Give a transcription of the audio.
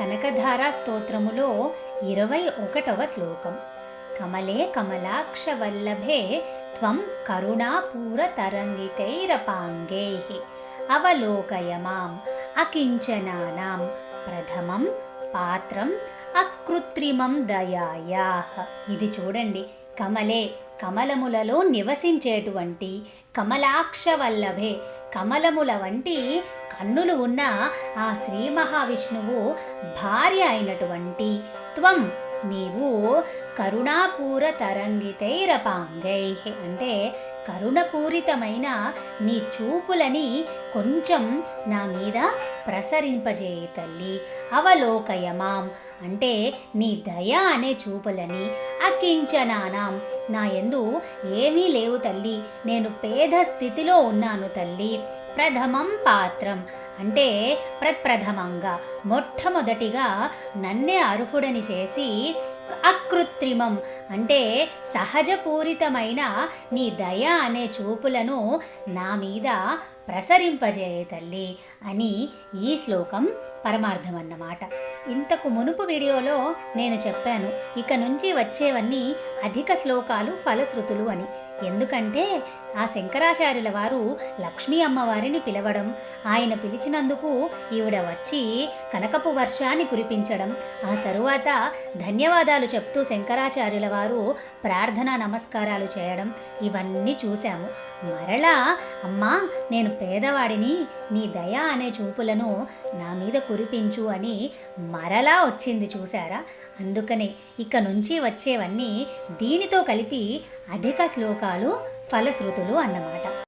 కనకధార స్తోత్రములో ఇరవై ఒకటవ శ్లోకం. కమలే కమలాక్ష వల్లభే త్వం కరుణాపూరతరంగితైరపాంగై అవలోకయ మాం అకించనానాం ప్రథమం పాత్రం అకృత్రిమం దయాయా. ఇది చూడండి. కమలే కమలములలో నివసించేటువంటి కమలాక్ష వల్లభే కమలముల వంటి కన్నులు ఉన్న ఆ శ్రీ మహావిష్ణువు భార్య అయినటువంటి త్వం నీవు కరుణాపూర తరంగితైరపాంగై అంటే కరుణపూరితమైన నీ చూపులని కొంచెం నా మీద ప్రసరింపజేయి తల్లి. అవలోకయమాం. అంటే నీ దయ అనే చూపులని అకించనానాం. నా ఎందు ఏమీ లేవు తల్లి. నేను పేద స్థితిలో ఉన్నాను తల్లి. ప్రథమం పాత్రం. అంటే ప్రప్రథమంగా మొట్టమొదటిగా నన్నే అర్హుడని చేసి అకృత్రిమం అంటే సహజపూరితమైన నీ దయ అనే చూపులను నా మీద ప్రసరింపజేయ తల్లి అని ఈ శ్లోకం పరమార్థం అన్నమాట ఇంతకు మునుపు వీడియోలో నేను చెప్పాను ఇక నుంచి వచ్చేవన్నీ అధిక శ్లోకాలు ఫలశ్రుతులు అని. ఎందుకంటే ఆ శంకరాచార్యుల వారు లక్ష్మీ అమ్మవారిని పిలవడం ఆయన పిలిచినందుకు ఈవిడ వచ్చి కనకపు వర్షాన్ని కురిపించడం. ఆ తరువాత ధన్యవాదాలు చెప్తూ శంకరాచార్యుల వారు ప్రార్థనా నమస్కారాలు చేయడం ఇవన్నీ చూశాము. మరలా అమ్మా నేను పేదవాడిని నీ దయ అనే చూపులను నా మీద కురిపించు అని మరలా వచ్చింది చూసారా అందుకనే ఇక నుంచి వచ్చేవన్నీ దీనితో కలిపి అధిక శ్లోకాలు ఫలశ్రుతులు అన్నమాట.